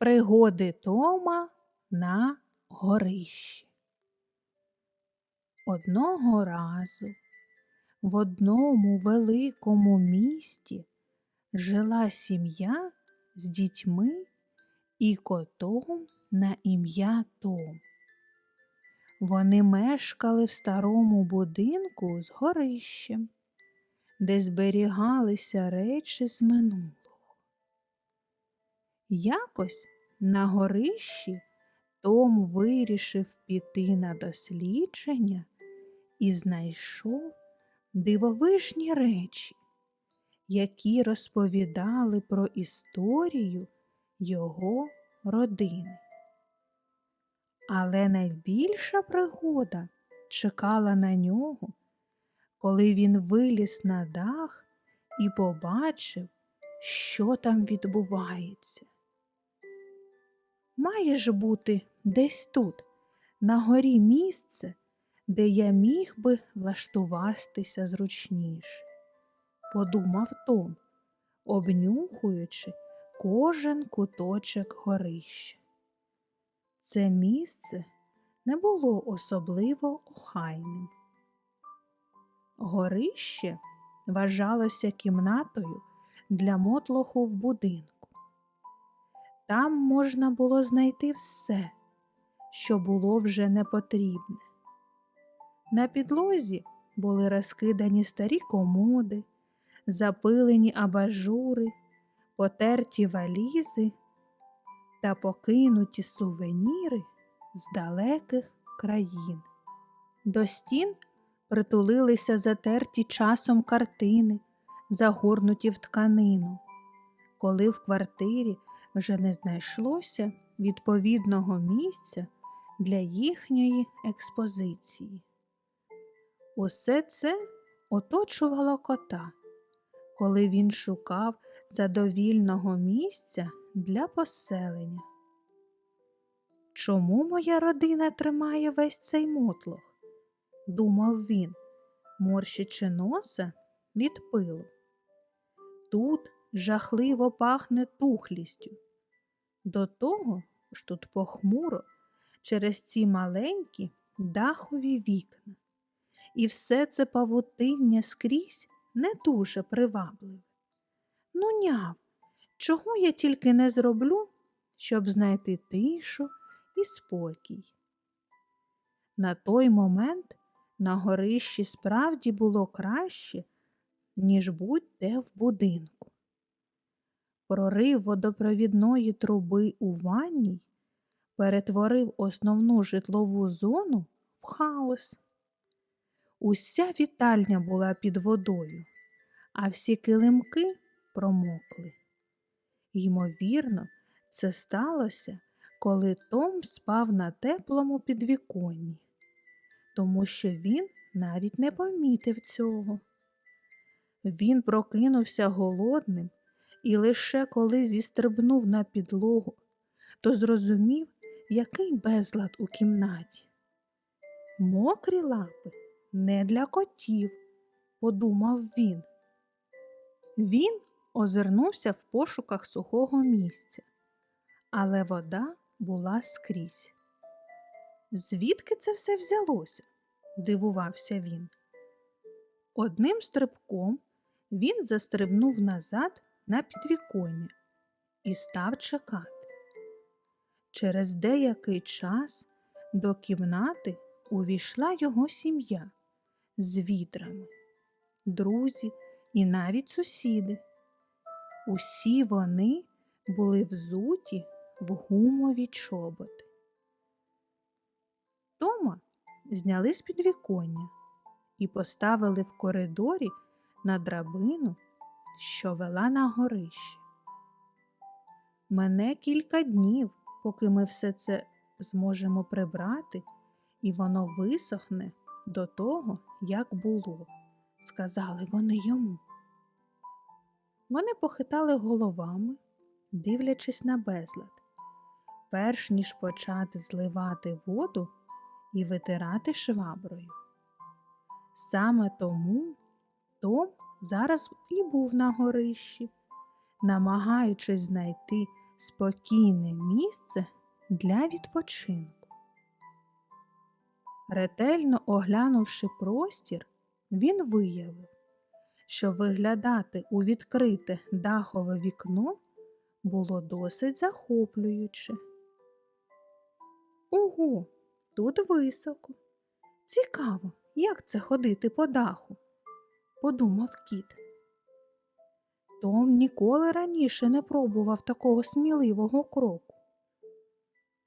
Пригоди Тома на горищі. Одного разу в одному великому місті жила сім'я з дітьми і котом на ім'я Том. Вони мешкали в старому будинку з горищем, де зберігалися речі з минулого. Якось на горищі Том вирішив піти на дослідження і знайшов дивовижні речі, які розповідали про історію його родини. Але найбільша пригода чекала на нього, коли він виліз на дах і побачив, що там відбувається. Має ж бути десь тут, на горі місце, де я міг би влаштуватися зручніше, подумав Том, обнюхуючи кожен куточок горища. Це місце не було особливо охайним. Горище вважалося кімнатою для мотлоху в будинку. Там можна було знайти все, що було вже не потрібне. На підлозі були розкидані старі комоди, запилені абажури, потерті валізи та покинуті сувеніри з далеких країн. До стін притулилися затерті часом картини, загорнуті в тканину. Коли в квартирі вже не знайшлося відповідного місця для їхньої експозиції. Усе це оточувало кота, коли він шукав задовільного місця для поселення. Чому моя родина тримає весь цей мотлох? думав він, морщичи носа від пилу. Тут жахливо пахне тухлістю. До того ж тут похмуро через ці маленькі дахові вікна. І все це павутиння скрізь не дуже привабливе. Ну, няв, чого я тільки не зроблю, щоб знайти тишу і спокій. На той момент на горищі справді було краще, ніж будь-де в будинку. Прорив водопровідної труби у ванній перетворив основну житлову зону в хаос. Уся вітальня була під водою, а всі килимки промокли. Ймовірно, це сталося, коли Том спав на теплому підвіконні, тому що він навіть не помітив цього. Він прокинувся голодним і лише коли зістрибнув на підлогу, то зрозумів, який безлад у кімнаті. Мокрі лапи не для котів, подумав він. Він озирнувся в пошуках сухого місця, але вода була скрізь. Звідки це все взялося? дивувався він. Одним стрибком він застрибнув назад на підвіконня і став чекати. Через деякий час до кімнати увійшла його сім'я з відрами, друзі і навіть сусіди. Усі вони були взуті в гумові чоботи. Тома зняли з підвіконня і поставили в коридорі на драбину, що вела на горище. Мене кілька днів, поки ми все це зможемо прибрати, і воно висохне до того, як було, сказали вони йому. Вони похитали головами, дивлячись на безлад, перш ніж почати зливати воду і витирати шваброю. Саме тому Том зараз і був на горищі, намагаючись знайти спокійне місце для відпочинку. Ретельно оглянувши простір, він виявив, що виглядати у відкрите дахове вікно було досить захоплююче. Ого, тут високо. Цікаво, як це ходити по даху, подумав кіт. Том ніколи раніше не пробував такого сміливого кроку.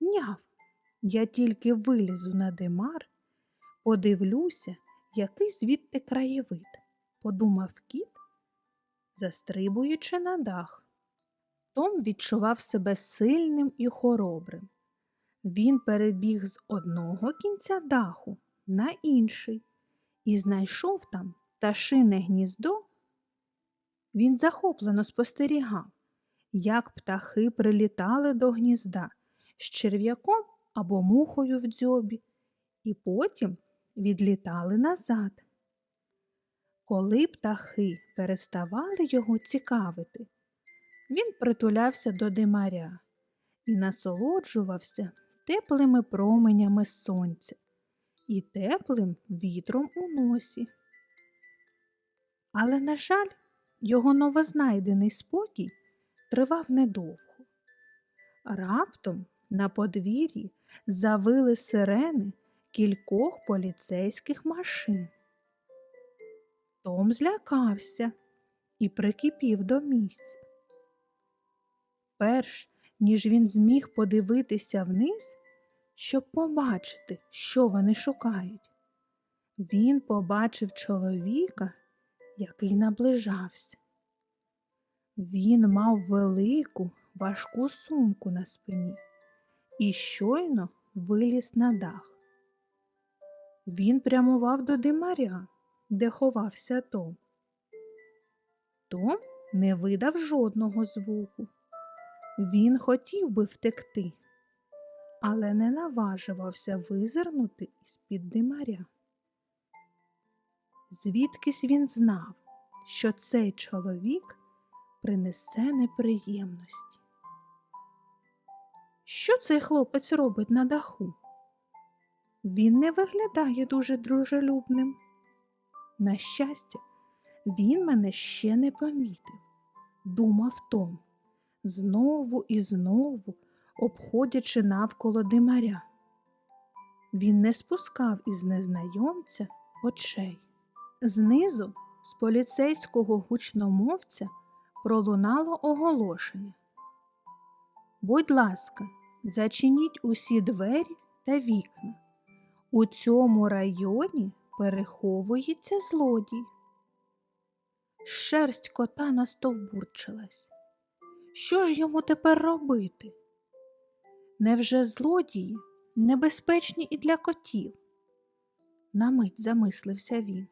Няв, я тільки вилізу на димар, подивлюся, який звідти краєвид, подумав кіт, застрибуючи на дах. Том відчував себе сильним і хоробрим. Він перебіг з одного кінця даху на інший і знайшов там пташине гніздо. Він захоплено спостерігав, як птахи прилітали до гнізда з черв'яком або мухою в дзьобі, і потім відлітали назад. Коли птахи переставали його цікавити, він притулявся до димаря і насолоджувався теплими променями сонця і теплим вітром у носі. Але, на жаль, його новознайдений спокій тривав недовго. Раптом на подвір'ї завили сирени кількох поліцейських машин. Том злякався і прикипів до місця. Перш ніж він зміг подивитися вниз, щоб побачити, що вони шукають, він побачив чоловіка, який наближався. Він мав велику важку сумку на спині і щойно виліз на дах. Він прямував до димаря, де ховався Том. Том не видав жодного звуку. Він хотів би втекти, але не наважувався визирнути із-під димаря. Звідкись він знав, що цей чоловік принесе неприємності. Що цей хлопець робить на даху? Він не виглядає дуже дружелюбним. На щастя, він мене ще не помітив, думав Том, знову і знову обходячи навколо димаря. Він не спускав із незнайомця очей. Знизу з поліцейського гучномовця пролунало оголошення. Будь ласка, зачиніть усі двері та вікна. У цьому районі переховується злодій. Шерсть кота настовбурчилась. Що ж йому тепер робити? Невже злодії небезпечні і для котів? На мить замислився він.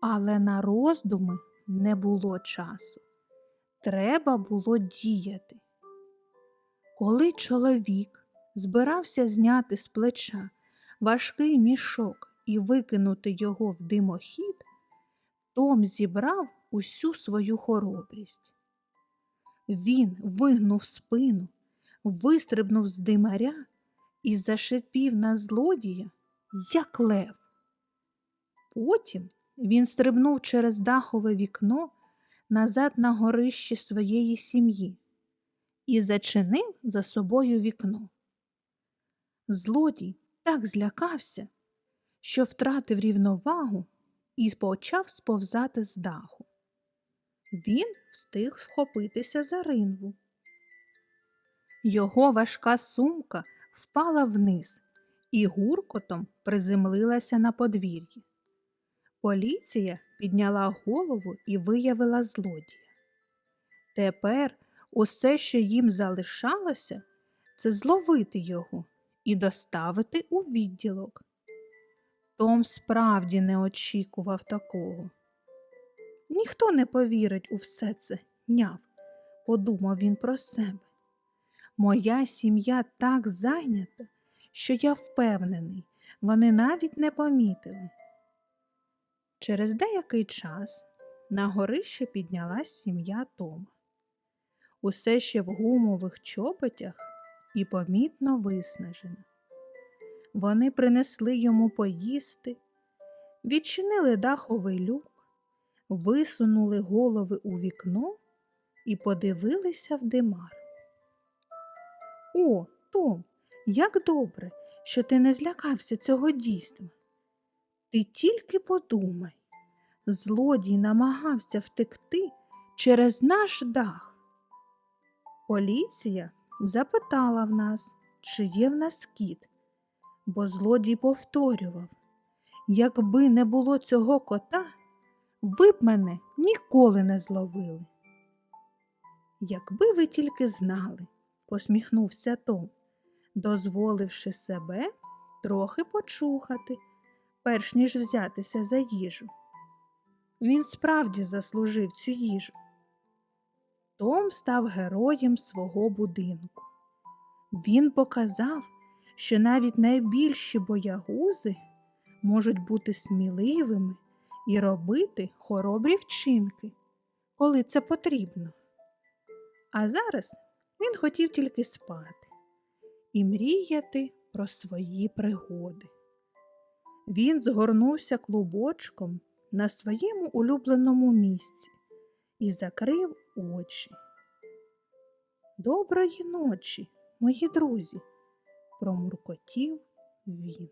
Але на роздуми не було часу. Треба було діяти. Коли чоловік збирався зняти з плеча важкий мішок і викинути його в димохід, Том зібрав усю свою хоробрість. Він вигнув спину, вистрибнув з димаря і зашипів на злодія, як лев. Потім він стрибнув через дахове вікно назад на горище своєї сім'ї і зачинив за собою вікно. Злодій так злякався, що втратив рівновагу і почав сповзати з даху. Він встиг вхопитися за ринву. Його важка сумка впала вниз і гуркотом приземлилася на подвір'ї. Поліція підняла голову і виявила злодія. Тепер усе, що їм залишалося, це зловити його і доставити у відділок. Том справді не очікував такого. Ніхто не повірить у все це, няв, подумав він про себе. Моя сім'я так зайнята, що я впевнений, вони навіть не помітили. Через деякий час на горище піднялась сім'я Тома. усе ще в гумових чоботях і помітно виснажена. Вони принесли йому поїсти, відчинили даховий люк, висунули голови у вікно і подивилися в димар. О, Том, як добре, що ти не злякався цього дійства. Ти тільки подумай, злодій намагався втекти через наш дах. Поліція запитала в нас, чи є в нас кіт, бо злодій повторював, якби не було цього кота, ви б мене ніколи не зловили. Якби ви тільки знали, посміхнувся Том, дозволивши себе трохи почухати, перш ніж взятися за їжу. Він справді заслужив цю їжу. Том став героєм свого будинку. Він показав, що навіть найбільші боягузи можуть бути сміливими і робити хоробрі вчинки, коли це потрібно. А зараз він хотів тільки спати і мріяти про свої пригоди. Він згорнувся клубочком на своєму улюбленому місці і закрив очі. Доброї ночі, мої друзі, промуркотів він.